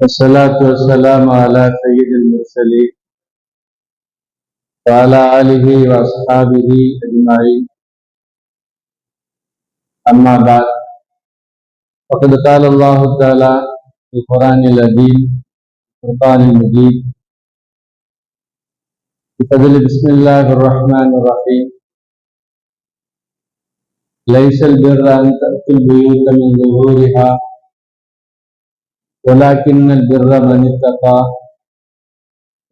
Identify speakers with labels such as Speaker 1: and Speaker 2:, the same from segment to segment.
Speaker 1: والصلاة والسلام على سيد المرسلين وعلى آله وأصحابه أجمعين. أما بعد فقد قال الله تعالى في القرآن العظيم القرآن المجيد بفضل بسم الله الرحمن الرحيم. ليس البر أن تأتوا البيوت من ظهورها ولكن البر من اتقى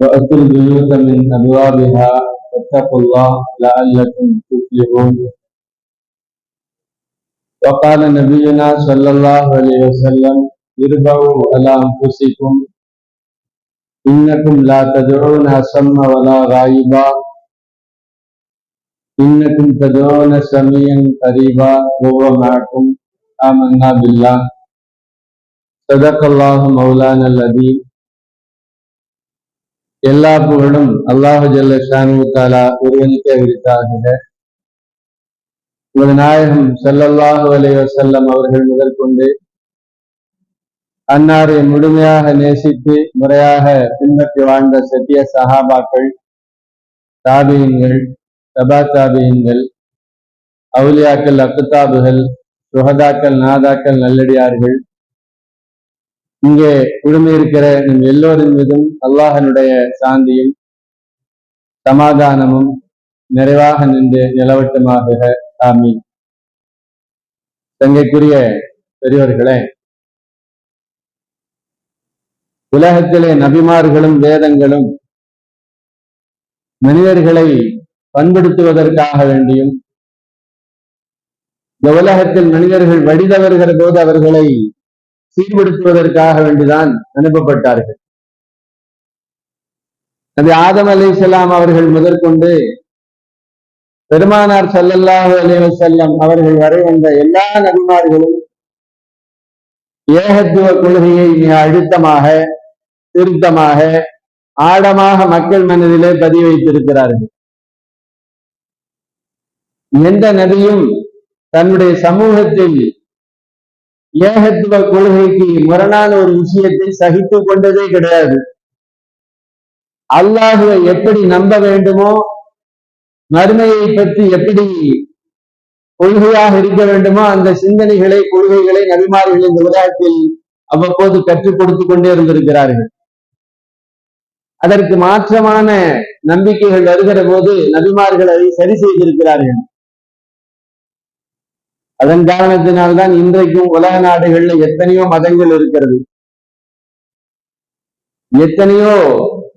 Speaker 1: وأتوا البيوت من أبوابها واتقوا الله لعلكم تفلحون. وقال نبينا صلى الله عليه وسلم اربعوا على أنفسكم. إنكم لا تدعون أسم ولا غائبا إنكم تدعون سميعا قريبا. وهو معكم. آمنا بالله. சதக் அல்லாஹ் மௌலான் அல்லதி. எல்லா புகழும் அல்லாஹு ஜல்ல ஷானு தாலா ஒருவனுக்கே விரித்தாகுக உமது நாயகம் செல்லல்லாஹு அலைய செல்லம் அவர்கள் முதல் கொண்டு அன்னாரை முழுமையாக நேசித்து முறையாக பின்பற்றி வாழ்ந்த சத்திய சஹாபாக்கள் தாபியங்கள் தபா தாபியங்கள் அவுலியாக்கள் அக்குத்தாபுகள் சுகதாக்கள் நாதாக்கள் நல்லடியார்கள் இங்கே குழுமையிருக்கிற நம் எல்லோரின் மீதும் அல்லாஹனுடைய சாந்தியும் சமாதானமும் நிறைவாக நின்று நிலவட்டுமாக ஆமீன். தங்கைக்குரிய பெரியவர்களே உலகத்திலே நபிமார்களும் வேதங்களும் மனிதர்களை பண்படுத்துவதற்காக வேண்டியும் இந்த உலகத்தில் மனிதர்கள் வழிதவறுகிற போது அவர்களை சீர்படுத்துவதற்காக வேண்டிதான் அனுப்பப்பட்டார்கள். நபி ஆதம் அலி அவர்கள் முதற்கொண்டு பெருமானார் சல்லல்லாஹு அலைஹி வஸல்லம் அவர்கள் வரை வந்த எல்லா நபிமார்களும் ஏகத்துவ கொள்கையை மிக அழுத்தமாக திருத்தமாக ஆழமாக மக்கள் மனதிலே பதிய வைத்திருக்கிறார்கள் எந்த நபியும் தன்னுடைய சமூகத்தில் ஏகத்துவ கொள்கைக்கு முரணான ஒரு விஷயத்தை சகித்து கொண்டதே கிடையாது. அல்லாஹுவை எப்படி நம்ப வேண்டுமோ மறுமையை பற்றி எப்படி கொள்கையாக இருக்க வேண்டுமோ அந்த சிந்தனைகளை கொள்கைகளை நபிமார்கள் இந்த உலகத்தில் அவ்வப்போது கற்றுக் கொடுத்து கொண்டே இருந்திருக்கிறார்கள். அதற்கு மாற்றமான நம்பிக்கைகள் வருகிற போது நபிமார்கள் அதை சரி செய்திருக்கிறார்கள். அதன் காரணத்தினால்தான் இன்றைக்கும் உலக நாடுகள்ல எத்தனையோ மதங்கள் இருக்கிறது. எத்தனையோ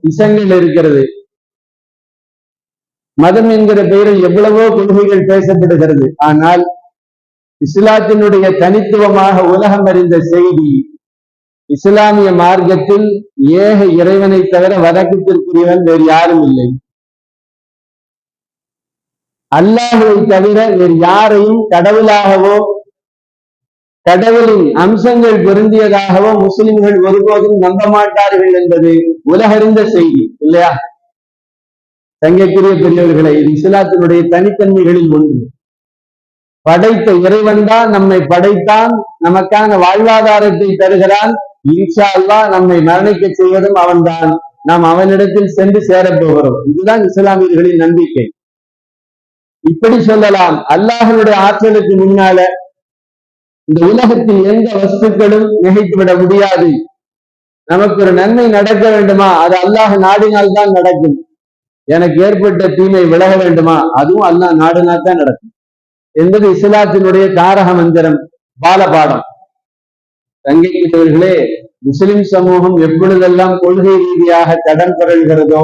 Speaker 1: இசங்கள் இருக்கிறது. மதம் என்கிற பெயரில் எவ்வளவோ கொள்கைகள் பேசப்படுகிறது. ஆனால் இஸ்லாத்தினுடைய தனித்துவமாக உலகம் அறிந்த செய்தி இஸ்லாமிய மார்க்கத்தில் ஏக இறைவனை தவிர வணக்கத்திற்குரியவன் வேறு யாரும் இல்லை. அல்லாஹுவை தவிர வேறு யாரையும் கடவுளாகவோ கடவுளின் அம்சங்கள் பொருந்தியதாகவோ முஸ்லிம்கள் ஒருபோதும் நம்ப மாட்டார்கள் என்பது உலகறிந்த செய்தி இல்லையா? தங்கக்குரிய பெரியவர்களை இது இஸ்லாத்தினுடைய தனித்தன்மைகளில் ஒன்று. படைத்த இறைவன் தான் நம்மை படைத்தான் நமக்கான வாழ்வாதாரத்தை தருகிறான். இன்ஷா அல்லா நம்மை மரணிக்க செய்வதும் அவன்தான். நாம் அவனிடத்தில் சென்று சேரப் போகிறோம். இதுதான் இஸ்லாமியர்களின் நம்பிக்கை. இப்படி சொல்லலாம். அல்லாஹனுடைய ஆற்றலுக்கு முன்னால இந்த உலகத்தில் எந்த வஸ்துக்களும் நிகழ்த்து விட முடியாது. நமக்கு ஒரு நன்மை நடக்க வேண்டுமா? அது அல்லாஹ் நாடினால் தான் நடக்கும். எனக்கு ஏற்பட்ட தீமை விலக வேண்டுமா? அதுவும் அல்லாஹ் நாடினால் தான் நடக்கும். என்பது இஸ்லாத்தினுடைய தாரக மந்திரம் பாலபாடம். தங்கைகளே முஸ்லிம் சமூகம் எப்பொழுதெல்லாம் கொள்கை ரீதியாக கடன் பெறுகிறதோ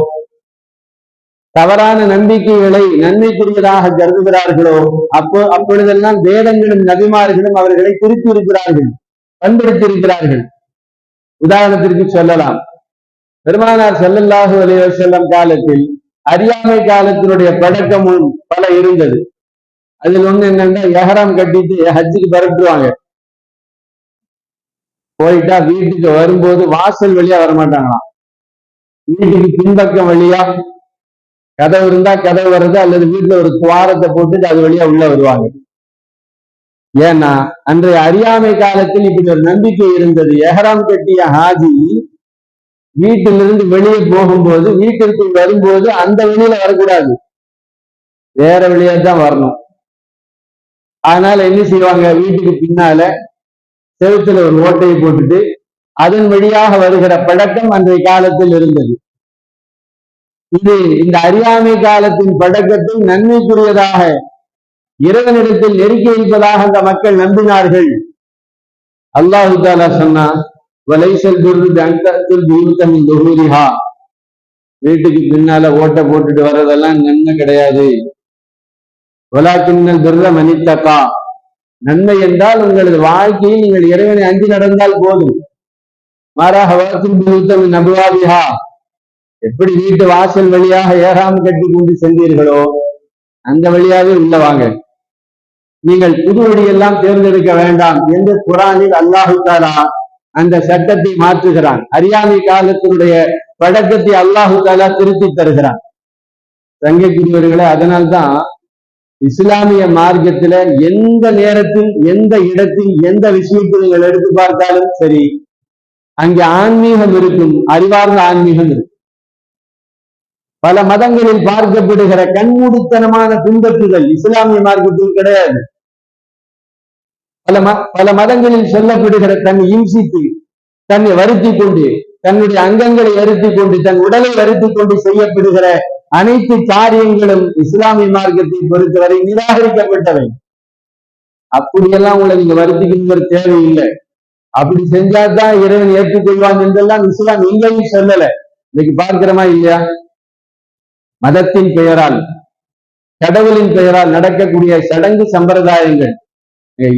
Speaker 1: தவறான நம்பிக்கைகளை நன்மைக்குரியதாக கருதுகிறார்களோ அப்போ அப்பொழுதெல்லாம் வேதங்களும் நபிமார்களும் அவர்களை திருப்பி இருக்கிறார்கள் உதாரணத்திற்கு சொல்லலாம். பெருமானார் செல்லல்லாஹு அலைஹி செல்லம் காலத்தில் அறியாமை காலத்தினுடைய பழக்கமும் பல இருந்தது. அதில் ஒண்ணு என்னன்னா எஹராம் கட்டிட்டு ஹஜ்ஜுக்கு பரப்பிடுவாங்க போயிட்டா வீட்டுக்கு வரும்போது வாசல் வழியா வரமாட்டாங்களாம். வீட்டுக்கு பின்பக்கம் வழியா கதவு இருந்தா கதவு வர்றது அல்லது வீட்டுல ஒரு துவாரத்தை போட்டுட்டு அது வழியா உள்ள வருவாங்க. ஏன்னா அன்றைய அறியாமை காலத்தில் இப்படி ஒரு நம்பிக்கை இருந்தது. எஹராம் கட்டிய ஹாஜி வீட்டிலிருந்து வெளியே போகும்போது வீட்டிற்கு வரும்போது அந்த வழியில வரக்கூடாது. வேற வழியா தான் வரணும். அதனால என்ன செய்வாங்க? வீட்டுக்கு பின்னால செவுத்துல ஒரு ஓட்டையை போட்டுட்டு அதன் வழியாக வருகிற பழக்கம் அன்றைய காலத்தில் இருந்தது. இது இந்த அறியாமை காலத்தின் பழக்கத்தை நன்மைக்குரியதாக இறைவனிடத்தில் நெருக்கி இருப்பதாக அந்த மக்கள் நம்பினார்கள். அல்லாஹு தாலா சொன்னா வலைசல் குரு வீட்டுக்கு பின்னால ஓட்ட போட்டுட்டு வர்றதெல்லாம் நன்மை கிடையாது. வலாக்கின்னல் துர்ர மனித்தக்கா நன்மை என்றால் உங்களது வாழ்க்கையில் நீங்கள் இறைவனை அஞ்சு நடந்தால் போதும். மாறாக வளர்க்கும் நபுவாதிஹா எப்படி வீட்டு வாசல் வழியாக ஏகாம் கட்டி கொண்டு சென்றீர்களோ அந்த வழியாவே உள்ள வாங்க. நீங்கள் புது வழியெல்லாம் தேர்ந்தெடுக்க வேண்டாம் என்று குரானில் அல்லாஹு அந்த சட்டத்தை மாற்றுகிறான். அறியாமை காலத்தினுடைய பழக்கத்தை அல்லாஹுத்தாலா திருத்தி தருகிறான். தங்கக்குரியவர்களே அதனால்தான் இஸ்லாமிய மார்க்கத்துல எந்த நேரத்தில் எந்த இடத்தில் எந்த விஷயத்தில் நீங்கள் எடுத்து பார்த்தாலும் சரி அங்கே ஆன்மீகம் இருக்கும் அறிவார்ந்த ஆன்மீகம் இருக்கும். பல மதங்களில் பார்க்கப்படுகிற கண்மூடித்தனமான பின்பற்றுதல் இஸ்லாமிய மார்க்கத்தில் கிடையாது. பல ம பல மதங்களில் சொல்லப்படுகிற தன்னை இம்சித்து தன்னை வருத்தி கொண்டு தன்னுடைய அங்கங்களை வருத்தி கொண்டு தன் உடலை வருத்தி கொண்டு செய்யப்படுகிற அனைத்து காரியங்களும் இஸ்லாமிய மார்க்கத்தை பொறுத்தவரை நிராகரிக்கப்பட்டவை. அப்படியெல்லாம் உங்களை நீங்க வருத்திக்கணுங்கிற தேவையில்லை. அப்படி செஞ்சாதான் இறைவன் ஏற்றுக்கொள்வான் என்றெல்லாம் இஸ்லாம் எங்கேயும் சொல்லல. இன்னைக்கு பார்க்கிறோமா இல்லையா? மதத்தின் பெயரால் கடவுளின் பெயரால் நடக்கக்கூடிய சடங்கு சம்பிரதாயங்கள்.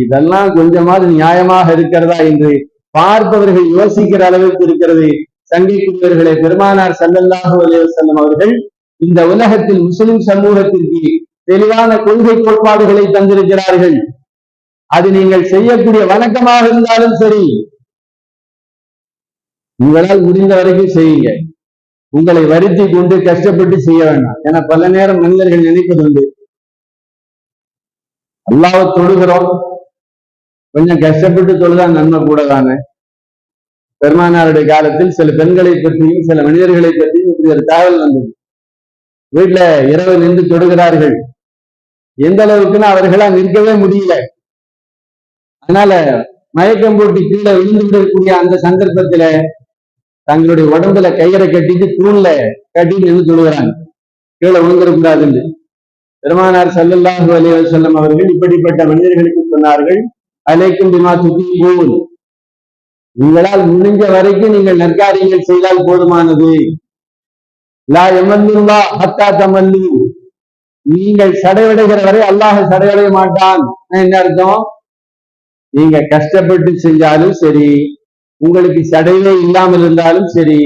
Speaker 1: இதெல்லாம் கொஞ்சமாவது நியாயமாக இருக்கிறதா என்று பார்ப்பவர்கள் யோசிக்கிற அளவுக்கு இருக்கிறது. சங்கைக்குரியவர்களே பெருமானார் சல்லல்லாஹு அலைஹி அவர்கள் இந்த உலகத்தில் முஸ்லிம் சமூகத்திற்கு தெளிவான கொள்கை கோட்பாடுகளை தந்திருக்கிறார்கள். அது நீங்கள் செய்யக்கூடிய வணக்கமாக இருந்தாலும் சரி உங்களால் முடிந்த வரைக்கும் செய்யுங்க உங்களை வருத்தி கொண்டு கஷ்டப்பட்டு செய்ய வேண்டாம். ஏன்னா பல நேரம் மனிதர்கள் நினைப்பது உண்டு. அல்லாவை தொழுகிறோம் கொஞ்சம் கஷ்டப்பட்டு தொழுதா நன்மை கூட தானே. பெருமானாருடைய காலத்தில் சில பெண்களை பற்றியும் சில மனிதர்களை பற்றியும் இப்படி ஒரு தகவல் வந்தது. வீட்டுல இரவு நின்று தொடுகிறார்கள். எந்த அளவுக்குன்னு அவர்களால் நிற்கவே முடியல. அதனால மயக்கம் போட்டு கீழே விழுந்து விடக்கூடிய அந்த சந்தர்ப்பத்துல தங்களுடைய உடம்புல கயிறை கட்டிட்டு தூண்ல கட்டி நின்று தொழுகிறாங்க. கீழே விழுந்துடக்கூடாதுன்னு பெருமானார் சல்லல்லாஹு அலி வசல்லம் அவர்கள் இப்படிப்பட்ட மனிதர்களுக்கு சொன்னார்கள் அலைக்கும் பிமா போகும் உங்களால் முடிஞ்ச வரைக்கும் நீங்கள் நற்காரியங்கள் செய்தால் போதுமானது. லா எமல்லுல்லா ஹத்தா தமல்லு. நீங்கள் சடைவடைகிற வரை அல்லாஹ் சடைவடைய மாட்டான். என்ன அர்த்தம்? நீங்க கஷ்டப்பட்டு செஞ்சாலும் சரி உங்களுக்கு சடையிலே இல்லாமல் இருந்தாலும் சரி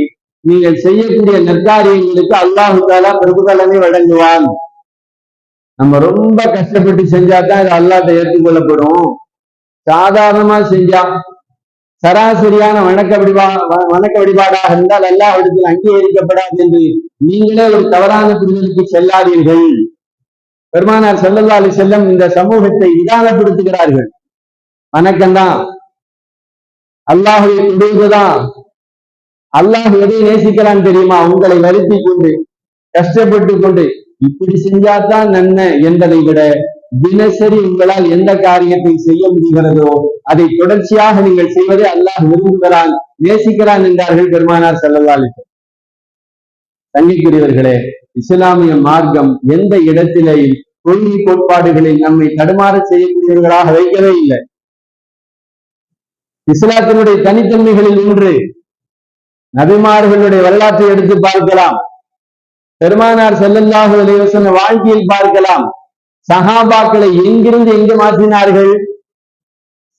Speaker 1: நீங்கள் செய்யக்கூடிய நற்காரியங்களுக்கு அல்லாஹு தாலா பிரபுதலனை வழங்குவான். நம்ம ரொம்ப கஷ்டப்பட்டு செஞ்சா தான் இது அல்லாட்ட ஏற்றுக்கொள்ளப்படும். சாதாரணமா செஞ்சா சராசரியான வணக்க வழிபா வ- வணக்க வழிபாடாக இருந்தால் அல்லாஹ் இடத்தில் அங்கீகரிக்கப்படாது என்று நீங்களே ஒரு தவறான புரிதலுக்கு செல்லாதீர்கள். பெருமானார் ஸல்லல்லாஹு அலைஹி செல்லம் இந்த சமூகத்தை விதானப்படுத்துகிறார்கள் வணக்கம்தான். அல்லாஹுவை தொழுவதுதான் அல்லாஹ் எதை நேசிக்கிறான் தெரியுமா? உங்களை வருத்தி கொண்டு கஷ்டப்பட்டு கொண்டு இப்படி செஞ்சாதான் நன்மை என்பதை விட தினசரி உங்களால் எந்த காரியத்தை செய்ய முடிகிறதோ அதை தொடர்ச்சியாக நீங்கள் செய்வதை அல்லாஹ் விரும்புகிறான் நேசிக்கிறான் என்றார்கள் பெருமானார் ஸல்லல்லாஹு தங்கிக்குரியவர்களே இஸ்லாமிய மார்க்கம் எந்த இடத்திலேயும் கொள்கை கோட்பாடுகளில் நம்மை தடுமாற செய்யக்கூடியவர்களாக வைக்கவே இல்லை. இஸ்லாத்தினுடைய தனித்தன்மைகளில் ஒன்று நபிமார்களுடைய வரலாற்றை எடுத்து பார்க்கலாம். பெருமானார் செல்லல்லாஹு அலைஹி வாழ்க்கையில் பார்க்கலாம். சஹாபாக்களை எங்கிருந்து எங்கு மாற்றினார்கள்?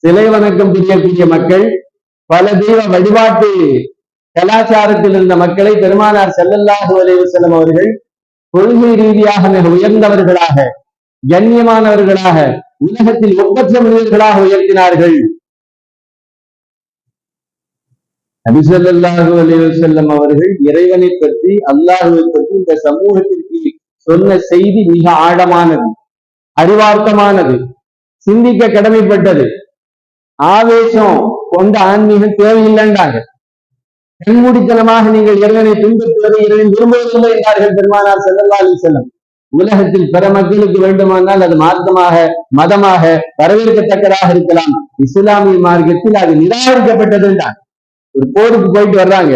Speaker 1: சிலை வணக்கம் புரியக்கூடிய மக்கள் பல தெய்வ வழிபாட்டு கலாச்சாரத்தில் இருந்த மக்களை பெருமானார் செல்லல்லாஹு அலைஹி அவர்கள் கொள்கை ரீதியாக மிக உயர்ந்தவர்களாக கண்ணியமானவர்களாக உலகத்தில் ஒப்பற்ற மனிதர்களாக உயர்த்தினார்கள். நபிசல்லாஹு அலைஹி செல்லம் அவர்கள் இறைவனை பற்றி அல்லாஹுவை பற்றி இந்த சமூகத்திற்கு சொன்ன செய்தி மிக ஆழமானது அறிவார்த்தமானது சிந்திக்க கடமைப்பட்டது. ஆவேசம் கொண்ட ஆன்மீகம் தேவையில்லைன்றாங்க கண்மூடித்தனமாக நீங்கள் இறைவனை பின்பற்றுவதை இறைவன் விரும்புவதில்லை என்றார்கள் பெருமானார் செல்லல்லா அலி செல்லம் உலகத்தில் பிற மக்களுக்கு வேண்டுமானால் அது மார்க்கமாக மதமாக வரவேற்கத்தக்கதாக இருக்கலாம். இஸ்லாமிய மார்க்கத்தில் அது நிராகரிக்கப்பட்டது என்றார். ஒரு போருக்கு போயிட்டு வர்றாங்க.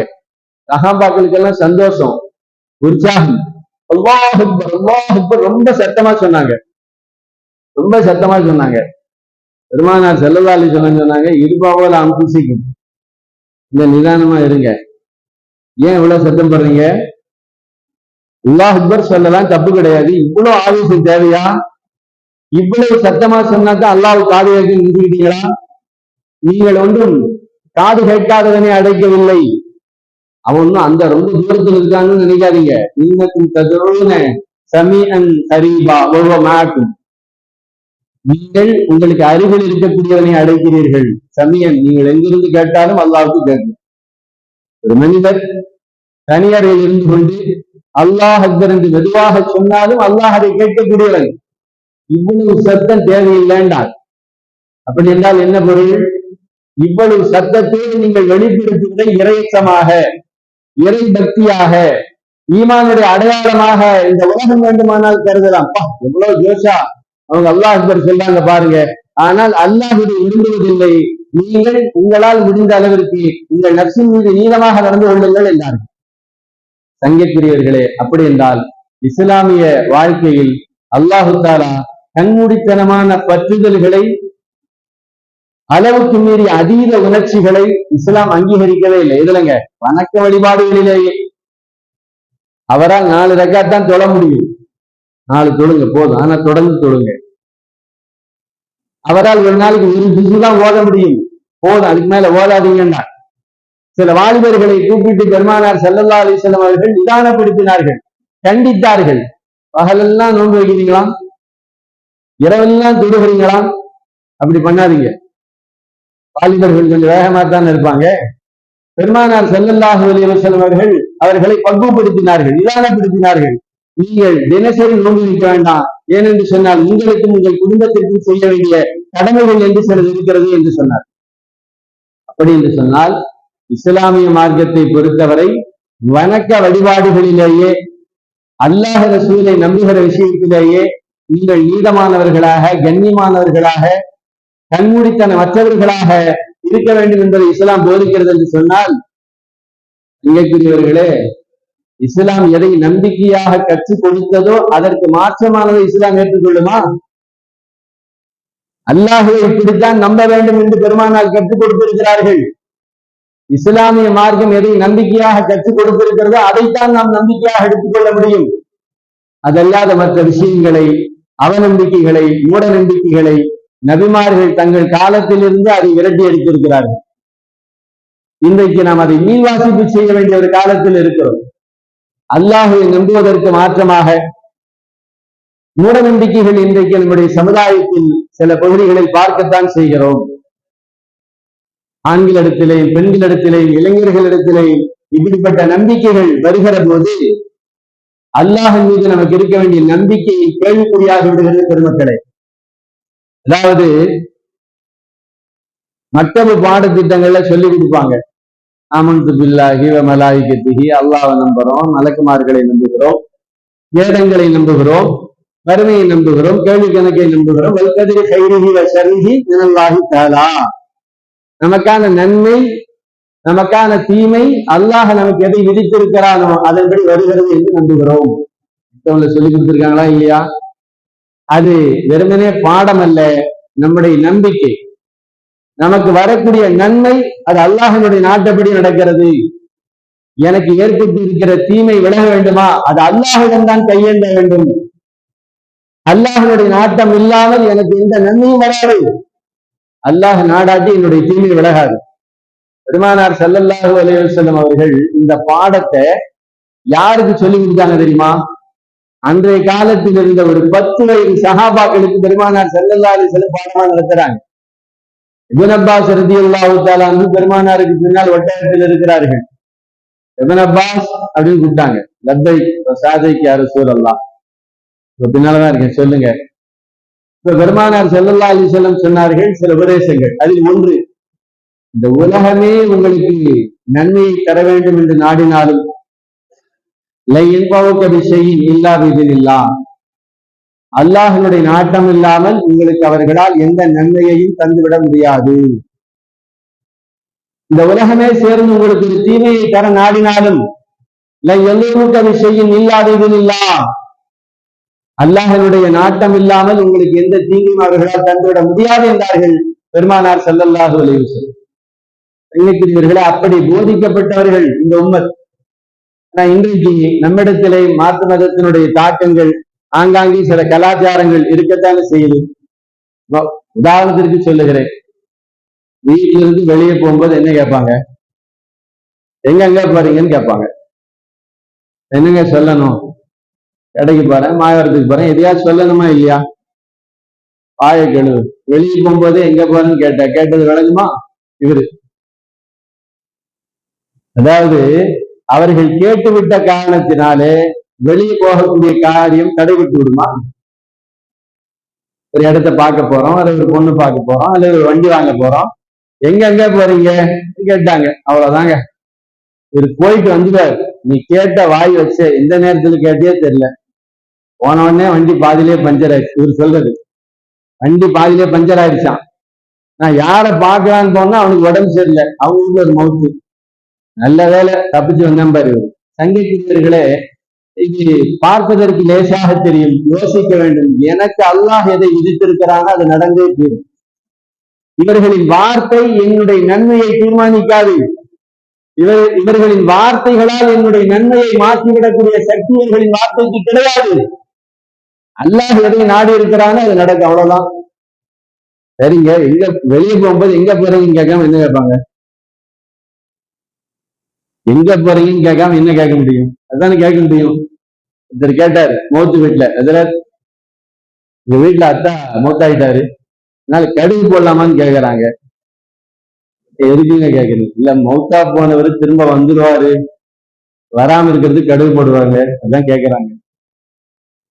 Speaker 1: சகாபாக்களுக்கெல்லாம் சந்தோஷம். உற்சாகம். அக்பர், அக்பர் ரொம்ப சத்தமா சொன்னாங்க. ரொம்ப சத்தமா சொன்னாங்க. பெருமானார் செல்லல்லா அலி செல்லம் சொன்னாங்க இருபாவோல அம்புசிக்கும் இந்த நிதானமா இருங்க. ஏன் இவ்வளவு சத்தம் பண்றீங்க அல்லாஹ் அக்பர் சொல்லலாம் தப்பு கிடையாது. இவ்வளவு ஆவேசம் தேவையா? இவ்வளவு சத்தமா சொன்னாக்கா அல்லாஹ் காது கேட்க நீங்கள் ஒன்றும் காது கேட்காதவனை அடைக்கவில்லை. அவன் அந்த ரொம்ப தூரத்துல இருக்காங்கன்னு நினைக்காதீங்க. நீங்களும் ததுன சமீஅன் கரீபா ஒவ்வொரு நீங்கள் உங்களுக்கு அருகில் இருக்கக்கூடியவனை அடைக்கிறீர்கள். சமியன் நீங்கள் எங்கிருந்து கேட்டாலும் அல்லாவுக்கு கேட்கும். ஒரு மனிதர் தனியாரில் இருந்து கொண்டு அல்லாஹ் அக்பர் என்று மெதுவாக சொன்னாலும் அல்லாஹ் அதை கேட்கக்கூடியவன். இவ்வளவு சத்தம் தேவையில்லைண்டார் அப்படி என்றால் என்ன பொருள்? இவ்வளவு சத்தத்தை நீங்கள் வெளிப்படுத்துவதை இறையச்சமாக இறை பக்தியாக ஈமானுடைய அடையாளமாக இந்த உலகம் வேண்டுமானால் கருதலாம். எவ்வளவு ஜோஷா. அவங்க அல்லாஹ் அக்பர் சொல்றாங்க பாருங்க. ஆனால் அல்லாஹ் இதை விரும்புவதில்லை. நீங்கள் உங்களால் முடிந்த அளவிற்கு உங்கள் நப்சின் மீது நீளமாக நடந்து கொள்ளுங்கள் என்றார்கள். சங்கப்பிரியர்களே அப்படி என்றால் இஸ்லாமிய வாழ்க்கையில் அல்லாஹு தாலா கண்மூடித்தனமான பற்றுதல்களை அளவுக்கு மீறி அதீத உணர்ச்சிகளை இஸ்லாம் அங்கீகரிக்கவே இல்லை. இதுலங்க வணக்க வழிபாடுகளிலேயே. அவரால் நாலு ரக்காத் தான் தொழ முடியும். நாலு தொழுங்க போதும். ஆனா தொடர்ந்து தொழுங்க. அவரால் ஒரு நாளைக்கு ஒரு ஜிசு தான் ஓத முடியும். போதும் அதுக்கு மேல ஓதாதீங்கன்னா. சில வாலிபர்களை கூப்பிட்டு பெருமானார் செல்லல்லா அலிசல்லம் அவர்கள் நிதானப்படுத்தினார்கள். கண்டித்தார்கள். பகலெல்லாம் நோன்பு வைக்கிறீங்களாம்? இரவெல்லாம் தொடுகிறீங்களாம் அப்படி பண்ணாதீங்க. வாலிபர்கள் கொஞ்சம் வேகமா தான் இருப்பாங்க. பெருமானார் ஸல்லல்லாஹு அலைஹி வஸல்லம் அவர்கள் அவர்களை பக்குவப்படுத்தினார்கள் நிதானப்படுத்தினார்கள். நீங்கள் தினசரி நோன்பு வைக்க வேண்டாம். ஏனென்று சொன்னால் உங்களுக்கும் உங்கள் குடும்பத்திற்கும் செய்ய வேண்டிய கடமைகள் என்று சிலது இருக்கிறது என்று சொன்னார். அப்படி என்று சொன்னால் இஸ்லாமிய மார்க்கத்தை பொறுத்தவரை வணக்க வழிபாடுகளிலேயே அல்லாஹ் ரசூலை நம்புகிற விஷயத்திலேயே நீங்கள் நீதமானவர்களாக கண்ணியமானவர்களாக கண்மூடித்தன மற்றவர்களாக இருக்க வேண்டும் என்பதை இஸ்லாம் போதிக்கிறது என்று சொன்னால் இயக்குரியவர்களே இஸ்லாம் எதை நம்பிக்கையாக கற்றுக் கொடுத்ததோ அதற்கு மாற்றமானதை இஸ்லாம் ஏற்றுக்கொள்ளுமா? அல்லாஹுவை இப்படித்தான் நம்ப வேண்டும் என்று பெருமானால் கற்றுக் கொடுத்திருக்கிறார்கள். இஸ்லாமிய மார்க்கம் எதை நம்பிக்கையாக கற்றுக் கொடுத்திருக்கிறதோ அதைத்தான் நாம் நம்பிக்கையாக எடுத்துக்கொள்ள முடியும். அதல்லாத மற்ற விஷயங்களை அவநம்பிக்கைகளை மூட நம்பிக்கைகளை நபிமார்கள் தங்கள் காலத்திலிருந்து அதை விரட்டி அடித்திருக்கிறார்கள் இன்றைக்கு நாம் அதை மீள்வாசிப்பு செய்ய வேண்டிய ஒரு காலத்தில் இருக்கிறோம். அல்லாஹை நம்புவதற்கு மாற்றமாக மூட நம்பிக்கைகள் இன்றைக்கு நம்முடைய சமுதாயத்தில் சில பகுதிகளில் பார்க்கத்தான் செய்கிறோம். ஆண்களிடத்திலே பெண்களிடத்திலேயும் இளைஞர்களிடத்திலே இப்படிப்பட்ட நம்பிக்கைகள் வருகிற போது அல்லாஹ் மீது நமக்கு இருக்க வேண்டிய நம்பிக்கையை கேள்விக்குறியாக விடுகிறது பெருமக்களே. அதாவது மற்றொரு பாடத்திட்டங்கள்ல சொல்லி கொடுப்பாங்க. அமன்து பில்லாஹி வ திகி அல்லாஹ்வை நம்புறோம் மலக்குமார்களை நம்புகிறோம் வேதங்களை நம்புகிறோம் வறுமையை நம்புகிறோம் கேள்வி கணக்கை நம்புகிறோம். வல்கதிரி கைரிஹி வ ஷர்ரிஹி நமக்கான நன்மை நமக்கான தீமை அல்லாஹ் நமக்கு எதை விதித்திருக்கிறானோ அதன்படி வருகிறது என்று நம்புகிறோம். மற்றவங்களை சொல்லி கொடுத்திருக்காங்களா இல்லையா? அது வெறுமனே பாடம் அல்ல நம்முடைய நம்பிக்கை. நமக்கு வரக்கூடிய நன்மை அது அல்லாஹனுடைய நாட்டப்படி நடக்கிறது. எனக்கு ஏற்பட்டு இருக்கிற தீமை விலக வேண்டுமா? அது அல்லாஹிடம் தான் கையேண்ட வேண்டும். அல்லாஹனுடைய நாட்டம் இல்லாமல் எனக்கு எந்த நன்மையும் வராது. அல்லாஹ் நாடாட்டி என்னுடைய தீமை விலகாது. பெருமானார் செல்லல்லாஹு அலைஹி செல்லும் அவர்கள் இந்த பாடத்தை யாருக்கு சொல்லி கொடுத்தாங்க தெரியுமா? அன்றைய காலத்தில் இருந்த ஒரு பத்து வயது சகாபாக்களுக்கு பெருமானார் ஸல்லல்லாஹு சில பாடமா நடத்துறாங்க. இப்னு அப்பாஸ் ரதி அல்லாவுத்தால வந்து பெருமானாருக்கு பின்னால் ஒட்டகத்தில் இருக்கிறார்கள். இப்னு அப்பாஸ் அப்படின்னு கூப்பிட்டாங்க. லத்தை சாதைக்கு யாரு சூழல்லா பின்னாலதான் இருக்கேன் சொல்லுங்க. இப்ப பெருமானார் செல்லல்லா அலி செல்லம் சொன்னார்கள் சில உபதேசங்கள். அதில் ஒன்று இந்த உலகமே உங்களுக்கு நன்மையை தர வேண்டும் என்று நாடினாலும் செய்யும் இல்லாததில் இல்லா அல்லாஹனுடைய நாட்டம் இல்லாமல் உங்களுக்கு அவர்களால் எந்த நன்மையையும் தந்துவிட முடியாது. இந்த உலகமே சேர்ந்து உங்களுக்கு ஒரு தீமையை தர நாடினாலும் செய்யும் இல்லாததில் இல்லா அல்லாஹனுடைய நாட்டம் இல்லாமல் உங்களுக்கு எந்த தீங்கும் அவர்களால் தந்துவிட முடியாது என்றார்கள் பெருமானார் செல்லல்லாஹு அலைவசம் இவர்களை அப்படி போதிக்கப்பட்டவர்கள் இந்த உம்மத். இன்றைக்கு நம்மிடத்திலே மாற்று மதத்தினுடைய தாக்கங்கள் ஆங்காங்கே சில கலாச்சாரங்கள் இருக்கத்தானே செய்யுது. உதாரணத்திற்கு சொல்லுகிறேன். வீட்டிலிருந்து வெளியே போகும்போது என்ன கேட்பாங்க? எங்க எங்க போறீங்கன்னு கேட்பாங்க. என்னங்க சொல்லணும்? கடைக்கு போறேன் மாயவரத்துக்கு போறேன் எதையாவது சொல்லணுமா இல்லையா? ஆய கெழு வெளியே போகும்போது எங்க போறேன்னு கேட்ட கேட்டது விளங்குமா? இவரு. அதாவது அவர்கள் கேட்டுவிட்ட காரணத்தினாலே வெளியே போகக்கூடிய காரியம் தடைபட்டு விடுமா? ஒரு இடத்த பார்க்க போறோம் அல்லது ஒரு பொண்ணு பார்க்க போறோம் அல்லது ஒரு வண்டி வாங்க போறோம். எங்க எங்க போறீங்க? கேட்டாங்க. அவ்வளவுதாங்க. இவர் போயிட்டு வந்துட்டாரு. நீ கேட்ட வாய் வச்ச எந்த நேரத்துல கேட்டே தெரியல. போன உடனே வண்டி பாதிலே பஞ்சர் ஆயிடுச்சு. இவர் சொல்றது. வண்டி பாதிலே பஞ்சர் ஆயிடுச்சான் நான் யாரை பார்க்கலான்னு போனா அவனுக்கு உடம்பு சரியில்லை. அவங்களுக்கு ஒரு மவுத்து நல்ல வேலை தப்பிச்சு வந்தேன் பாரு சங்கீதர்களே இது பார்ப்பதற்கு லேசாக தெரியும். யோசிக்க வேண்டும். எனக்கு அல்லாஹ் எதை விதித்திருக்கிறாங்க அது நடந்தே தீரும். இவர்களின் வார்த்தை என்னுடைய நன்மையை தீர்மானிக்காது. இவர் இவர்களின் வார்த்தைகளால் என்னுடைய நன்மையை மாற்றிவிடக்கூடிய சக்தி இவர்களின் வார்த்தைக்கு கிடையாது. அல்லாஹ் எதை நாடி இருக்கிறானோ அது நடக்கும். அவ்வளவுதான். சரிங்க. எங்க வெளியே போகும்போது எங்க போறீங்கன்னு கேட்காம என்ன கேட்பாங்க? எங்க போறீங்கன்னு கேட்காம என்ன கேட்க முடியும்? அதுதானே கேட்க முடியும். ஒருத்தர் கேட்டாரு மௌத்து வீட்டுல அதுல எங்க வீட்டுல அத்தா மூத்தாயிட்டாரு. அதனால கடுகு போடலாமான்னு கேக்குறாங்க. எதுக்குங்க கேக்குறீங்க? இல்ல மௌத்தா போனவர் திரும்ப வந்துடுவாரு வராம இருக்கிறது கடுகு போடுவாங்க. அதான் கேக்குறாங்க.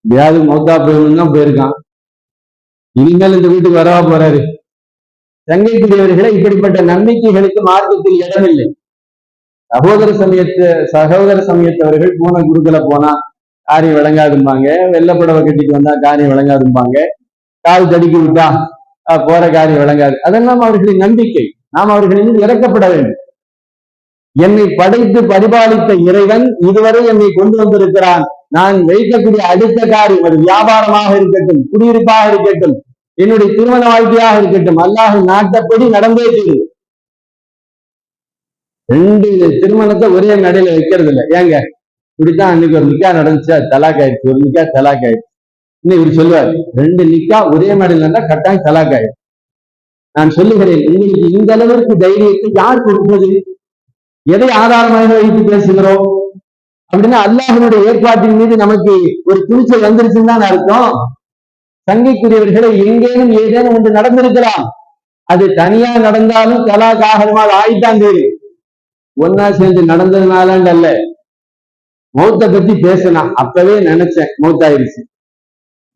Speaker 1: எப்படியாவது மௌத்தா போயணும்னு தான் போயிருக்கான். இனிமேல் இந்த வீட்டுக்கு வரவா போறாரு. தங்கைக்குரியவர்களை இப்படிப்பட்ட நம்பிக்கைகளுக்கு மார்க்கத்தில் இடமில்லை. சகோதர சமயத்து சகோதர சமயத்தவர்கள் பூனை குருக்களை போனா காரியம் விளங்காதும்பாங்க. வெள்ளப்படவை கட்டிட்டு வந்தா காரியம் விளங்காதும்பாங்க. கால் தடுக்கி விட்டா போற காரியம் விளங்காது. அதெல்லாம் அவர்களின் நம்பிக்கை. நாம் அவர்களின் இறக்கப்பட வேண்டும். என்னை படைத்து பரிபாலித்த இறைவன் இதுவரை என்னை கொண்டு வந்திருக்கிறான். நான் வைக்கக்கூடிய அடுத்த காரியம் அது வியாபாரமாக இருக்கட்டும் குடியிருப்பாக இருக்கட்டும் என்னுடைய திருமண வாழ்க்கையாக இருக்கட்டும் அல்லாஹ் நாட்டப்படி நடந்தே தீரும். ரெண்டு திருமணத்தை ஒரே நடையில வைக்கிறது இல்லை. ஏங்க? இப்படித்தான் அன்னைக்கு ஒரு நிக்கா நடந்துச்சு. தலாக் ஆயிடுச்சு. ஒரு நிக்கா தலாக் ஆயிடுச்சு. இன்னும் இவர் சொல்லுவார் ரெண்டு நிக்கா ஒரே மேடையில் இருந்தா கட்டாயம் தலாக் ஆயிடுச்சு நான் சொல்லுகிறேன் உங்களுக்கு இந்த அளவிற்கு தைரியத்தை யார் கொடுப்பது எதை ஆதாரமாக வைத்து பேசுகிறோம்? அப்படின்னா அல்லாஹனுடைய ஏற்பாட்டின் மீது நமக்கு ஒரு துணிச்சல் வந்துருச்சுன்னு தான் அர்த்தம். சங்கைக்குரியவர்களை எங்கேனும் ஏதேனும் ஒன்று நடந்திருக்கலாம். அது தனியா நடந்தாலும் கலா காகமாக ஆயிட்டான் தெரியும் ஒன்னா சேர்ந்து நடந்ததுனால அல்ல மௌத்த பத்தி பேசினா அப்பவே நினைச்சேன் மௌத்தாயிருச்சு.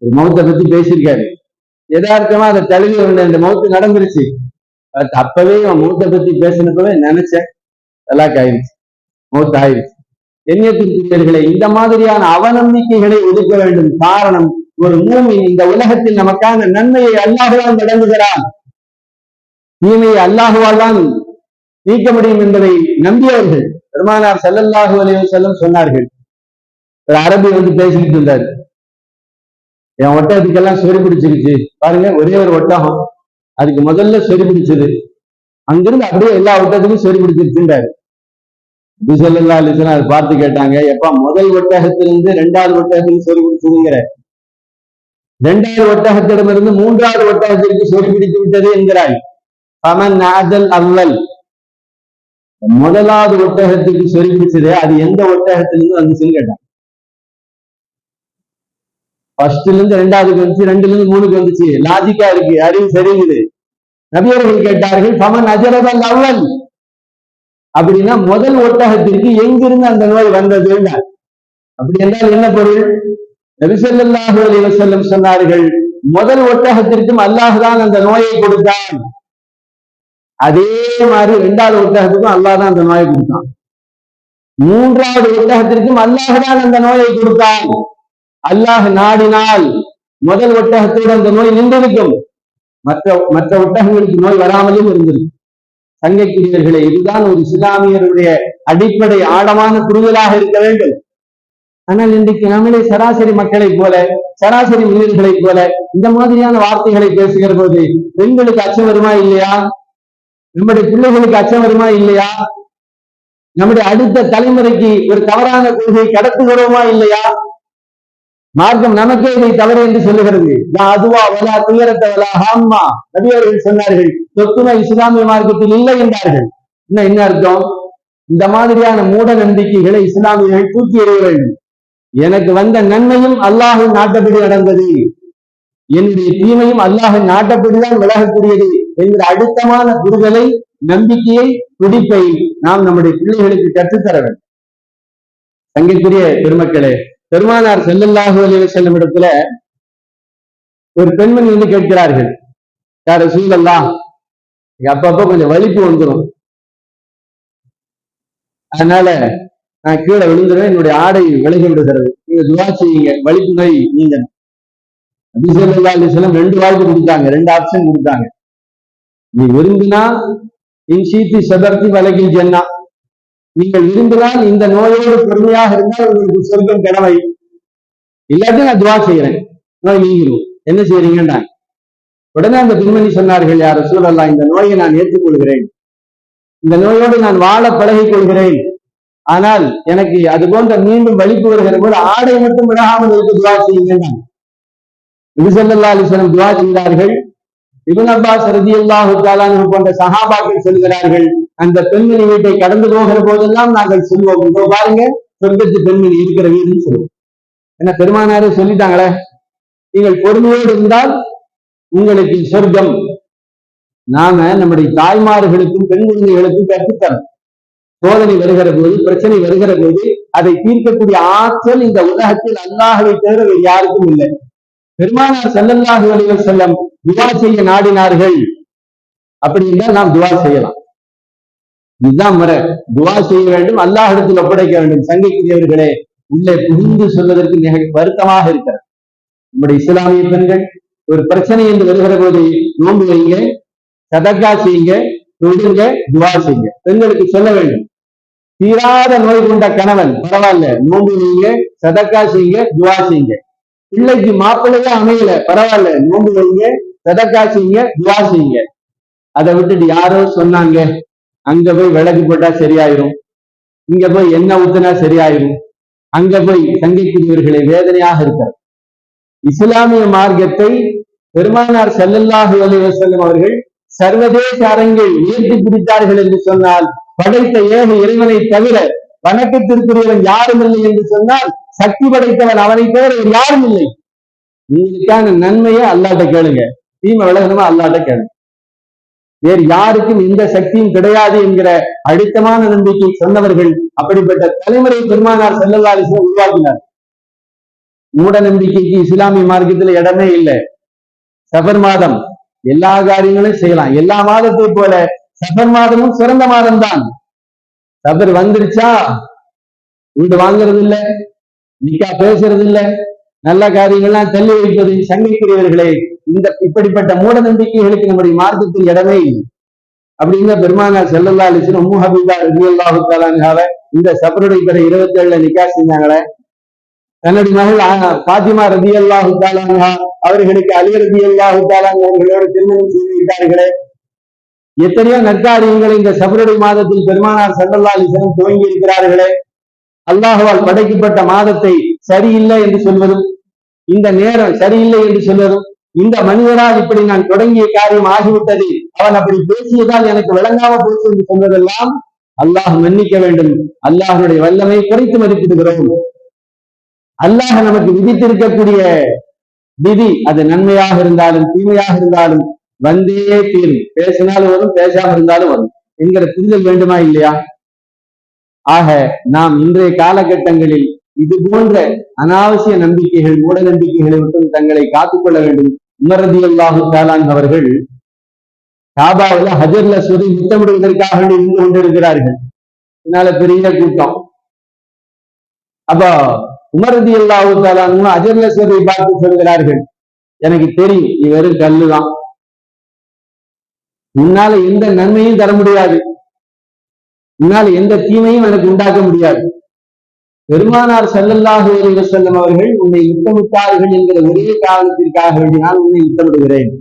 Speaker 1: ஒரு மௌத்த பத்தி பேசியிருக்காரு. யதார்த்தமா அதை தழுவி வந்த இந்த மௌத்து நடந்துருச்சு. அப்பவே அவன் மௌத்த பத்தி பேசினப்பவே நினைச்சேன் தலாக் ஆயிருச்சு மௌத்த ஆயிருச்சு எண்ணியத்திற்குரியவர்களை இந்த மாதிரியான அவநம்பிக்கைகளை ஒதுக்க வேண்டும். காரணம் ஒரு மூமின் இந்த உலகத்தில் நமக்கான நன்மையை அல்லாஹுவால் நடந்துகிறான். தீமையை அல்லாஹுவால் தான் நீக்க முடியும் என்பதை நம்பியவர்கள் பெருமானார் செல்லல்லாஹு அலைய செல்லம் சொன்னார்கள். ஒரு அரபி வந்து பேசிக்கிட்டு இருந்தாரு. என் ஒட்டகத்துக்கெல்லாம் சொறி பிடிச்சிருச்சு. பாருங்க ஒரே ஒரு ஒட்டகம். அதுக்கு முதல்ல சொறி பிடிச்சது. அங்கிருந்து அப்படியே எல்லா ஒட்டகத்துக்கும் சொறி பிடிச்சிருச்சுன்றாரு பிசல்லா அலிசன் அதை பார்த்து கேட்டாங்க எப்ப முதல் ஒட்டகத்திலிருந்து ரெண்டாவது ஒட்டகத்துக்கு சொறி பிடிச்சதுங்கிற. ரெண்டாவது ஒட்டகத்திடமிருந்து மூன்றாவது ஒட்டகத்திற்கு சொறி பிடித்து விட்டது என்கிறாய். பமன் நாதல் அல்லல் முதலாவது ஒட்டகத்துக்கு சொறி அது எந்த ஒட்டகத்திலிருந்து வந்துச்சுன்னு கேட்டான் ஃபர்ஸ்ட்ல இருந்து ரெண்டாவதுக்கு வந்துச்சு ரெண்டுல இருந்து மூணுக்கு வந்துச்சு. லாஜிக்கா இருக்கு அறிவு சரிங்குது நபியர்கள் கேட்டார்கள் பமன் அஜரதல் அவ்வல் அப்படின்னா முதல் ஒட்டகத்திற்கு எங்கிருந்து அந்த நோய் வந்ததுன்னா அப்படி என்றால் என்ன பொருள்? நபிசல்லாஹு அலி வசல்லம் சொன்னார்கள் முதல் ஒட்டகத்திற்கும் அல்லாஹுதான் அந்த நோயை கொடுத்தான். அதே மாதிரி இரண்டாவது ஒட்டகத்துக்கும் அல்லாஹ் தான் அந்த நோயை கொடுத்தான். மூன்றாவது ஒட்டகத்திற்கும் அல்லாஹுதான் அந்த நோயை கொடுத்தான். அல்லாஹ் நாடினால் முதல் ஒட்டகத்தோடு அந்த நோய் நின்றிருக்கும். மற்ற மற்ற ஒட்டகங்களுக்கு நோய் வராமலும் இருந்திருக்கும். சங்கக்கிரியர்களே இதுதான் ஒரு இஸ்லாமியருடைய அடிப்படை ஆழமான புரிதலாக இருக்க வேண்டும். ஆனால் இன்றைக்கு நம்மளே சராசரி மக்களைப் போல சராசரி மனிதர்களைப் போல இந்த மாதிரியான வார்த்தைகளை பேசுகிற போது பெண்களுக்கு அச்சம் வருமா இல்லையா? நம்முடைய பிள்ளைகளுக்கு அச்சம் வருமா இல்லையா? நம்முடைய அடுத்த தலைமுறைக்கு ஒரு தவறான கொள்கை கடத்துகிறோமா இல்லையா? மார்க்கம் நமக்கே இதை தவறு என்று சொல்லுகிறது. நான் அதுவா வலா துயரத்த ஹாம்மா. நபியவர்கள் சொன்னார்கள் சொத்துமை இஸ்லாமிய மார்க்கத்தில் இல்லை என்றார்கள். என்ன என்ன அர்த்தம்? இந்த மாதிரியான மூட நம்பிக்கைகளை இஸ்லாமியர்கள் தூக்கி எறிய வேண்டும். எனக்கு வந்த நன்மையும் அல்லாஹின் நாட்டப்படி நடந்தது. என்னுடைய தீமையும் அல்லாஹின் நாட்டப்படிதான் விலகக்கூடியது. என்கிற அழுத்தமான புரிதலை நம்பிக்கையை துடிப்பை நாம் நம்முடைய பிள்ளைகளுக்கு கற்றுத்தர வேண்டும். தங்கிற்குரிய பெருமக்களே பெருமானார் செல்லல்லாஹு செல்லும் இடத்துல ஒரு பெண்மணி வந்து கேட்கிறார்கள். யார சூழல்லாம் அப்பப்ப கொஞ்சம் வலிப்பு வந்துடும் அதனால நான் கீழே விழுந்துருவேன் என்னுடைய ஆடை விலகி விடுகிறது. நீங்க துவா செய்யுங்க வலிப்பு நோய் நீங்க. அபிசல்லா அலிஸ்லாம் ரெண்டு வாய்ப்பு கொடுத்தாங்க ரெண்டு ஆப்ஷன் கொடுத்தாங்க. நீ விரும்பினா இன் சீத்தி சதர்த்தி வலகில் ஜென்னா நீங்கள் விரும்பினால் இந்த நோயோடு பொறுமையாக இருந்தால் உங்களுக்கு சொர்க்கம் கடமை இல்லாட்டி நான் துவா செய்யறேன் நோய் நீங்கிரும். என்ன செய்யறீங்கன்னா உடனே அந்த பெண்மணி சொன்னார்கள் யார சூழல்லா இந்த நோயை நான் ஏற்றுக்கொள்கிறேன். இந்த நோயோடு நான் வாழ பழகிக் கொள்கிறேன் ஆனால் எனக்கு அது போன்ற மீண்டும் வலிப்பு வருகிற போது ஆடை மட்டும் விடாமல் இருக்கு துவா செய்யுங்க விசல்லா அலிஸ்வரம் துவா செய்தார்கள். இபன் அப்பாஸ் ரதி அல்லாஹு போன்ற சகாபாக்கள் சொல்கிறார்கள் அந்த பெண்மணி வீட்டை கடந்து போகிற போதெல்லாம் நாங்கள் சொல்வோம் இதோ பாருங்க சொர்க்கத்து பெண்மணி இருக்கிற வீடுன்னு சொல்லுவோம். என்ன பெருமானாரே சொல்லிட்டாங்களே? நீங்கள் பொறுமையோடு இருந்தால் உங்களுக்கு சொர்க்கம். நாம நம்முடைய தாய்மார்களுக்கும் பெண் குழந்தைகளுக்கும் கற்றுத்தரணும் சோதனை வருகிற போது பிரச்சனை வருகிற போது அதை தீர்க்கக்கூடிய ஆற்றல் இந்த உலகத்தில் அல்லாஹவை தவிர யாருக்கும் இல்லை. பெருமானார் செல்லல்லாஹு அலைவர் செல்லம் துவா செய்ய நாடினார்கள். அப்படி என்றால் நாம் துவா செய்யலாம். இதுதான் முறை. துவா செய்ய வேண்டும் அல்லாஹிடத்தில் ஒப்படைக்க வேண்டும். சங்கைக்குரியவர்களே உள்ளே புரிந்து சொல்வதற்கு மிக வருத்தமாக இருக்கிறது. நம்முடைய இஸ்லாமிய பெண்கள் ஒரு பிரச்சனை என்று வருகிற போது நோன்பு வைங்க சதக்கா செய்யுங்க தொழுங்க துவா செய்யுங்க. பெண்களுக்கு சொல்ல வேண்டும். தீராத நோய் கொண்ட கணவன் பரவாயில்ல நோன்பு வைங்க சதக்கா செய்யுங்க துவா செய்யுங்க. பிள்ளைக்கு மாப்பிள்ளையே அமையல. பரவாயில்ல. நோம்பு வைங்க சதக்கா செய்யுங்க துவா செய்யுங்க அதை விட்டுட்டு யாரோ சொன்னாங்க அங்க போய் விளக்கு போட்டா சரியாயிரும். இங்க போய் எண்ணெய் ஊத்துனா சரியாயிரும். அங்க போய் சங்கைக்குரியவர்களை வேதனையாக இருக்கார் இஸ்லாமிய மார்க்கத்தை பெருமானார் செல்லல்லாஹு அலைஹி அவர்கள் சர்வதேச அரங்கில் உயர்த்தி பிடித்தார்கள் என்று சொன்னால் படைத்த ஏக இறைவனை தவிர வணக்கத்திற்குரியவன் யாரும் இல்லை என்று சொன்னால் சக்தி படைத்தவன் அவனை தவிர யாரும் இல்லை. உங்களுக்கான நன்மையை அல்லாட்ட கேளுங்க. தீமை விலகணுமா அல்லாட்ட கேளுங்க. வேறு யாருக்கும் எந்த சக்தியும் கிடையாது என்கிற அடித்தமான நம்பிக்கை சொன்னவர்கள் அப்படிப்பட்ட தலைமுறை பெருமானார் செல்லல்லாலிசம் உருவாக்கினார். மூட நம்பிக்கைக்கு இஸ்லாமிய மார்க்கத்தில் இடமே இல்லை. சபர் மாதம். எல்லா காரியங்களும் செய்யலாம். எல்லா மாதத்தை போல சபர் மாதமும் சிறந்த மாதம் தான் சபர் வந்துருச்சா? வீடு வாங்குறது இல்ல நிக்கா பேசுறது இல்ல நல்ல காரியங்கள்லாம் தள்ளி வைப்பது சங்கைக்குரியவர்களே இந்த இப்படிப்பட்ட மூட நம்பிக்கைகளுக்கு நம்முடைய மார்க்கத்தில் இடமே இல்லை. அப்படிங்கிற பெருமானார் செல்லல்லா அலிசன் உம்மு ஹபீபா ரபி அல்லாஹு இந்த சபருடைய பிற இருபத்தி ஏழுல நிக்கா செஞ்சாங்களே. தன்னுடைய மகள் பாத்திமா ரபி அல்லாஹு அவர்களுக்கு அலி ரபி அல்லாஹு அவர்களோடு திருமணம் செய்து எத்தனையோ நற்காரியங்களை இந்த சபருடைய மாதத்தில் பெருமானார் செல்லல்லா அலிசனம் துவங்கி இருக்கிறார்களே. அல்லாஹுவால் படைக்கப்பட்ட மாதத்தை சரியில்லை என்று சொல்வதும் இந்த நேரம் சரியில்லை என்று சொல்வதும் இந்த மனிதரால் இப்படி நான் தொடங்கிய காரியம் ஆகிவிட்டது. அவன் அப்படி பேசியதால் எனக்கு விளங்காம போச்சு என்று சொன்னதெல்லாம் அல்லாஹ் மன்னிக்க வேண்டும். அல்லாஹனுடைய வல்லமை குறைத்து மதிப்பிடுகிறோம். அல்லாஹ் நமக்கு விதித்திருக்கக்கூடிய விதி அது நன்மையாக இருந்தாலும் தீமையாக இருந்தாலும் வந்தே தீரும் பேசினாலும் வரும் பேசாமல் இருந்தாலும் வரும். என்கிற புரிதல் வேண்டுமா இல்லையா? ஆக நாம் இன்றைய காலகட்டங்களில் இது போன்ற அனாவசிய நம்பிக்கைகள் மூட நம்பிக்கைகளை விட்டும் தங்களை காத்துக்கொள்ள வேண்டும். உமரதி அல்லாஹு தாலான் அவர்கள் காபாவில் ஹஜர்ல சொல்லி முத்தமிடுவதற்காக இருந்து கொண்டிருக்கிறார்கள். இதனால பெரிய கூட்டம். அப்ப உமரதி அல்லாஹு தாலான் அஜர்ல சொல்லி பார்த்து சொல்கிறார்கள். எனக்கு தெரியும் நீ கல்லுதான். உன்னால எந்த நன்மையும் தர முடியாது. உன்னால எந்த தீமையும் எனக்கு உண்டாக்க முடியாது. பெருமானார் செல்லல்லாஹு என்று வஸல்லம் அவர்கள் உன்னை யுத்தமிட்டார்கள் என்கிற ஒரே காரணத்திற்காக வேண்டி நான் உன்னை யுத்தமிடுகிறேன்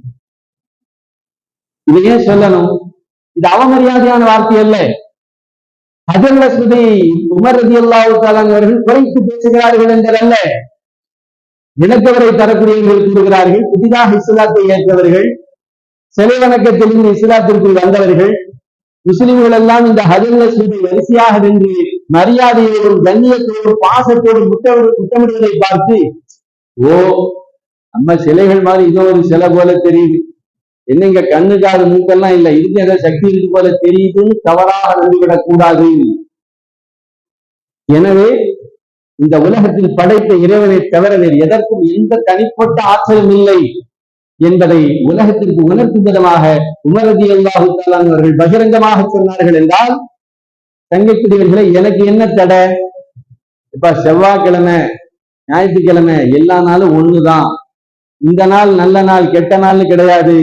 Speaker 1: இதையே சொல்லணும்? இது அவமரியாதையான வார்த்தை அல்ல. ஹஜர் லஸ்வதி உமர் ரதி அல்லாஹு அவர்கள் குறைத்து பேசுகிறார்கள் என்பதல்ல விளக்கவரை தரக்கூடியவர்கள் கூறுகிறார்கள். புதிதாக இஸ்லாத்தை ஏற்றவர்கள் சிலை வணக்கத்திலிருந்து இஸ்லாத்திற்குள் வந்தவர்கள் முஸ்லிம்கள் எல்லாம் இந்த ஹஜர் லஸ்வதி வரிசையாக நின்று மரியாதையோடும் கண்ணியத்தோடும் பாசத்தோடும் முத்தமிடு முத்தமிடுவதை பார்த்து ஓ நம்ம சிலைகள் மாதிரி இதோ ஒரு சிலை போல தெரியுது. என்னங்க கண்ணு காது மூக்கெல்லாம் இல்ல. இதுக்கு ஏதோ சக்தி இருக்கு போல தெரியுதுன்னு தவறாக நம்பிவிடக் கூடாது எனவே இந்த உலகத்தில் படைத்த இறைவனை தவிர வேறு எதற்கும் எந்த தனிப்பட்ட ஆற்றலும் இல்லை. என்பதை உலகத்திற்கு உணர்த்தும் விதமாக உமரதி அல்லாஹு அவர்கள் பகிரங்கமாக சொன்னார்கள் என்றால் தங்கக்கூடியவர்களை எனக்கு என்ன தடை? இப்ப செவ்வாய்க்கிழமை ஞாயிற்றுக்கிழமை எல்லா நாளும் ஒண்ணுதான். இந்த நாள் நல்ல நாள் கெட்ட நாள்னு கிடையாது.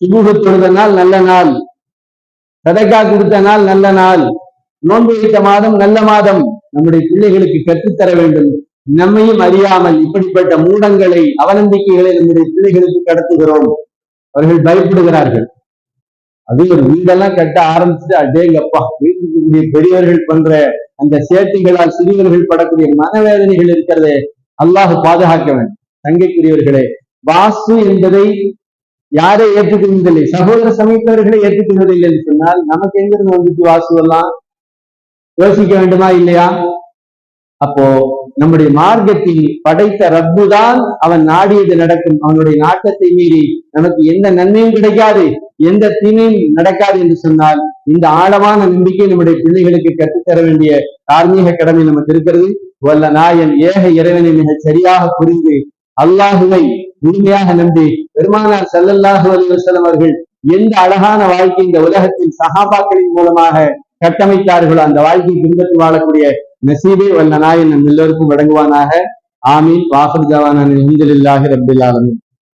Speaker 1: சுபூக தொழுத நாள் நல்ல நாள். சதக்கா கொடுத்த நாள் நல்ல நாள். நோன்பு வைத்த மாதம் நல்ல மாதம். நம்முடைய பிள்ளைகளுக்கு கற்றுத்தர வேண்டும். நம்மையும் அறியாமல் இப்படிப்பட்ட மூடங்களை அவநம்பிக்கைகளை நம்முடைய பிள்ளைகளுக்கு கடத்துகிறோம். அவர்கள் பயப்படுகிறார்கள். அது ஒரு வீடெல்லாம் கட்ட ஆரம்பிச்சுட்டு அடேங்கப்பா வீட்டுக்கு பெரியவர்கள் பண்ற அந்த சேட்டைகளால் சிறியவர்கள் படக்கூடிய மனவேதனைகள் இருக்கிறதே. அல்லாஹ் பாதுகாக்க வேண்டும். தங்கைக்குரியவர்களே வாசு என்பதை யாரை ஏற்றுக்கொள்வதில்லை? சகோதர சமயத்தவர்களை ஏற்றுக்கொள்வதில்லை என்று சொன்னால் நமக்கு எங்கிருந்து வந்துட்டு வாசு எல்லாம் யோசிக்க வேண்டுமா இல்லையா? அப்போ நம்முடைய மார்க்கத்தில் படைத்த ரப்பு தான் அவன் நாடியது நடக்கும். அவனுடைய நாட்டத்தை மீறி நமக்கு எந்த நன்மையும் கிடைக்காது எந்த தீமையும் நடக்காது என்று சொன்னால் இந்த ஆழமான நம்பிக்கை நம்முடைய பிள்ளைகளுக்கு கற்றுத்தர வேண்டிய தார்மீக கடமை நமக்கு இருக்கிறது. வல்ல நாயன் ஏக இறைவனை மிக சரியாக புரிந்து அல்லாஹுவை உண்மையாக நம்பி பெருமானார் செல்லல்லாஹு அலுவலம் அவர்கள் எந்த அழகான வாழ்க்கை இந்த உலகத்தில் சஹாபாக்களின் மூலமாக கட்டமைத்தார்களோ அந்த வாழ்க்கையை பின்பற்றி வாழக்கூடிய நசீபே வல்லனாய் நாயன் நம் எல்லோருக்கும் வழங்குவானாக. ஆமீன். வாசல் ஜவானின். அல்ஹம்துலில்லாஹி ரப்பில் ஆலமின்.